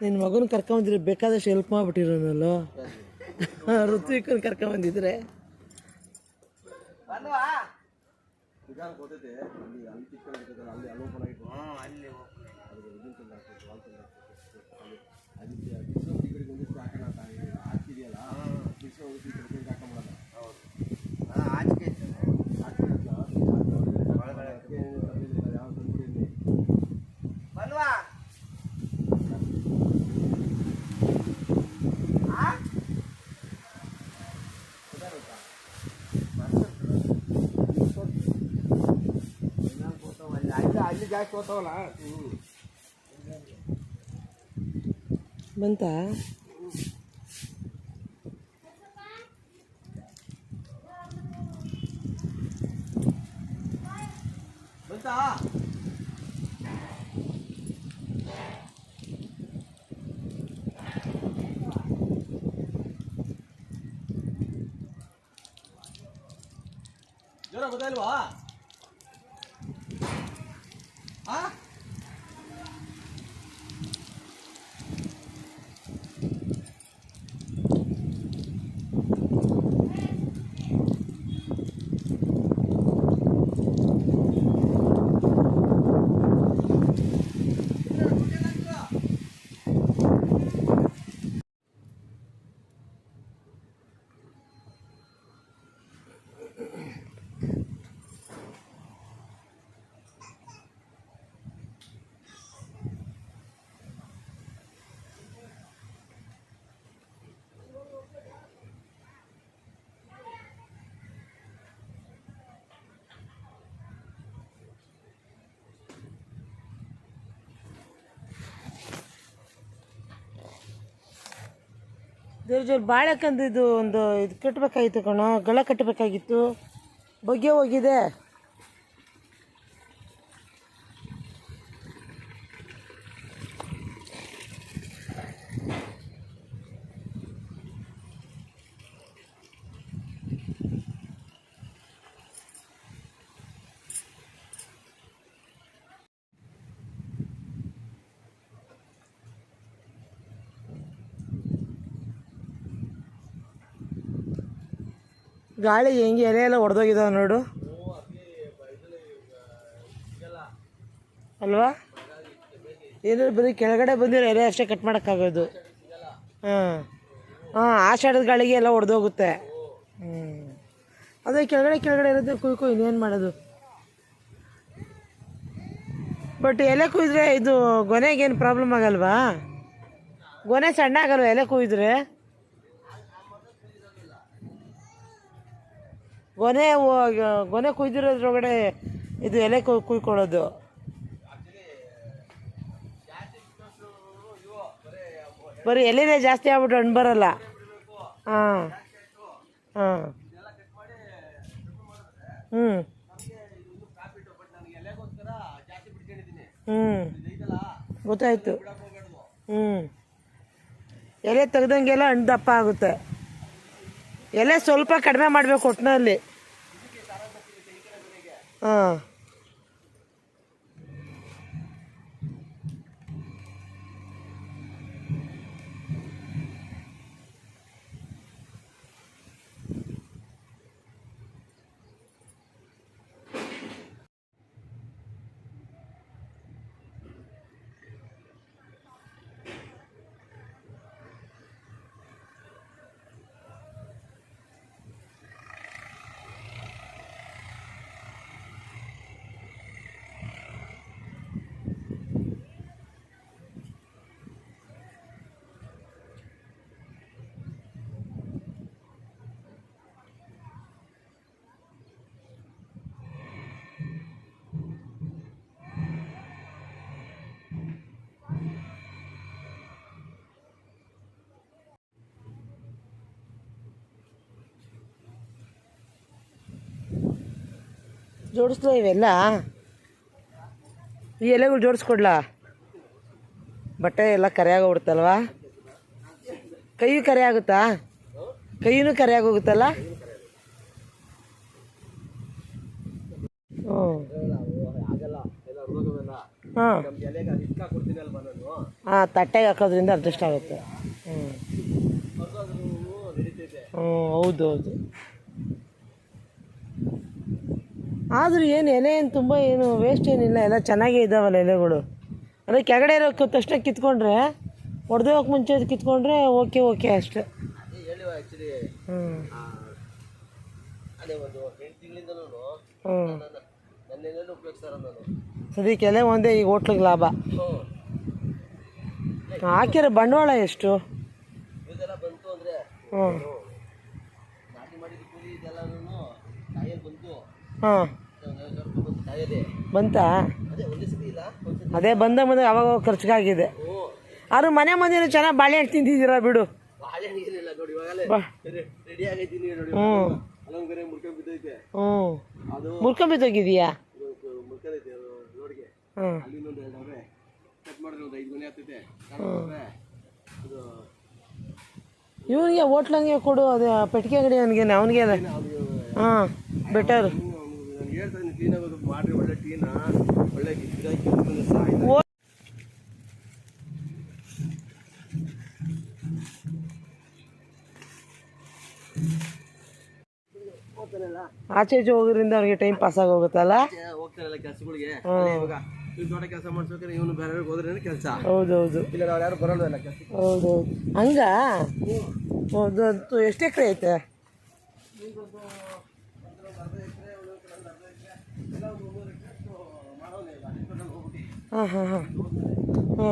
ನಿನ್ನ ಮಗನ ಕರ್ಕೊಂಬಂದಿದ್ರೆ ಬೇಕಾದಷ್ಟು ಹೆಲ್ಪ್ ಮಾಡ್ಬಿಟ್ಟಿರೋನಲ್ಲ ಋತ್ವಿಕನ್ ಕರ್ಕೊಂಬಂದಿದ್ರೆ. ಅಲ್ಲಿ ಅಲ್ಲಿ ಅಲ್ಲಿ ಜಾಸ್ತಿ ಹೋಗ್ತಾವಲ್ಲ ಬಂತಾ ಬಂತಾ ಜ್ವರ ಗೊತ್ತಾಯಿಲ್ವಾ 아! ಆ ಜೋರ್ ಬಾಳೆಕಂದು ಇದು ಒಂದು ಇದು ಕಟ್ಟಬೇಕಾಗಿತ್ತು ಕಣೋ ಗಳ ಕಟ್ಟಬೇಕಾಗಿತ್ತು ಬಗ್ಗೆ ಹೋಗಿದೆ. ಗಾಳಿ ಹೆಂಗೆ ಎಲೆ ಎಲ್ಲ ಹೊಡೆದೋಗಿದಾವ ನೋಡು. ಅಲ್ವಾ? ಏನಾದ್ರು ಬರೀ ಕೆಳಗಡೆ ಬಂದಿರೋ ಎಲೆ ಅಷ್ಟೇ ಕಟ್ ಮಾಡೋಕ್ಕಾಗೋದು. ಹಾಂ. ಹಾಂ ಆಷಾಢದ ಗಾಳಿಗೆ ಎಲ್ಲ ಹೊಡೆದೋಗುತ್ತೆ ಹ್ಞೂ ಅದೇ ಕೆಳಗಡೆ ಕೆಳಗಡೆ ಇರೋದು ಕುಯ್ಕು ಇನ್ನೇನು ಮಾಡೋದು? ಬಟ್ ಎಲೆ ಕುಯ್ದ್ರೆ ಇದು ಗೊನೆಗೇನು ಪ್ರಾಬ್ಲಮ್ ಆಗಲ್ವಾ? ಗೊನೆ ಸಣ್ಣ ಆಗಲ್ವಾ ಎಲೆ ಕುಯ್ದ್ರೆ? ಗೊನೆ ಗೊನೆ ಕುಯ್ದಿರೋದ್ರೊಳಗಡೆ ಇದು ಎಲೆ ಕುಯ್ ಕುಯ್ಕೊಳ್ಳೋದು. ಬರೀ ಎಲೆನೇ ಜಾಸ್ತಿ ಆಗ್ಬಿಟ್ಟು ಹಣ್ಣು ಬರಲ್ಲ. ಹಾಂ. ಹಾಂ. ಹ್ಞೂ ಹ್ಞೂ ಗೊತ್ತಾಯಿತು. ಹ್ಞೂ ಎಲೆ ತೆಗ್ದಂಗೆಲ್ಲ ಹಣ್ಣು ದಪ್ಪ ಆಗುತ್ತೆ. ಎಲೆ ಸ್ವಲ್ಪ ಕಡಿಮೆ ಮಾಡಬೇಕು ಒಟ್ಟಿನಲ್ಲಿ ಹಾಂ. ಜೋಡಿಸ್ಲಾ ಇವೆಲ್ಲ? ಈ ಎಲೆಗಳು ಜೋಡಿಸ್ಕೊಡ್ಲಾ? ಬಟ್ಟೆ ಎಲ್ಲ ಕರೆಯಾಗೋಗ್ಬಿಡುತ್ತಲ್ವಾ? ಕೈಯು ಕರೆ ಆಗುತ್ತಾ ಕೈಯೂ ಕರೆಯಾಗೋಗುತ್ತಲ್ಲ? ಹ್ಞೂ ಹಾಂ. ತಟ್ಟೆಗೆ ಹಾಕೋದ್ರಿಂದ ಅಡ್ಜಸ್ಟ್ ಆಗುತ್ತೆ. ಹ್ಞೂ ಹ್ಞೂ ಹೌದು. ಆದರೂ ಏನು ಎಲೆ ಏನು ತುಂಬ ಏನು ವೇಸ್ಟ್ ಏನಿಲ್ಲ ಎಲ್ಲ ಚೆನ್ನಾಗೇ ಇದ್ದಾವಲ್ಲ ಎಲೆಗಳು. ಅಂದರೆ ಕೆಳಗಡೆ ಇರೋ ತಕ್ಷಣ ಕಿತ್ಕೊಂಡ್ರೆ ಹೊಡೆದೋಗಕ್ಕೆ ಮುಂಚೆ ಕಿತ್ಕೊಂಡ್ರೆ ಓಕೆ ಓಕೆ ಅಷ್ಟೆ. ಹ್ಞೂ ಹ್ಞೂ ಸದ್ಯಕ್ಕೆ ಎಲೆ ಒಂದೇ ಈಗ ಹೋಟ್ಲಿಗೆ ಲಾಭ. ಹಾಕಿರೋ ಬಂಡವಾಳ ಎಷ್ಟು? ಹ್ಞೂ ಹಾಂ. ಬಂತು? ಅದೇ ಬಂದ ಮುಂದೆ ಅವಾಗ ಖರ್ಚಿಗಾಗಿದೆ. ಆದ್ರೆ ಮನೆ ಮಂದಿನ ಚೆನ್ನಾಗಿ ಬಾಳೆಹಣ್ಣು ತಿಂತಿದ್ದೀರಾ ಬಿಡು. ಹಂಗೆ ಹ್ಞೂ ಹ್ಞೂ ಅದು ಮುರ್ಕೊಂಬಿದ್ದೋಗಿದೀಯಾ ಇವನಿಗೆ ಹೋಟ್ಲಂಗೆ ಕೊಡು ಅದೇ ಪೆಟ್ಟಿಗೆ ಅಂಗಡಿ ಅವನಿಗೆ ಅವನಿಗೆ ಅದ ಹಾಂ ಬೆಟರ್ ಕ್ಲೀನಾಗಿ ಮಾಡ್ರಿ ಒಳ್ಳೆ ಟೀನ? ಒಳ್ಳೆ ಗಿಡ ಸಾಯ್ತು ಆಚೆ ಈಚೆ ಹೋಗೋದ್ರಿಂದ ಅವ್ರಿಗೆ ಟೈಮ್ ಪಾಸ್ ಆಗೋಗುತ್ತಲ್ಲ? ಹೋಗ್ತಾರಲ್ಲ ಕೆಲಸಗಳಿಗೆ? ಇವಾಗ ಇವ್ ತೋಟ ಕೆಲಸ ಮಾಡ್ಸೋಕೆ ಇವನು ಬೇರೆ ಹೋದ್ರೆ ಕೆಲಸ. ಹೌದೌದು. ಇಲ್ಲ ನಾವು ಯಾರು ಬರೋಲ್ಲ ಕೆಲಸ ಹೌದೌದು. ಹಂಗ? ಹೌದು ಅದು ಎಷ್ಟು ಎಕರೆ ಐತೆ? ಹಾಂ ಹಾಂ ಹಾಂ ಹ್ಞೂ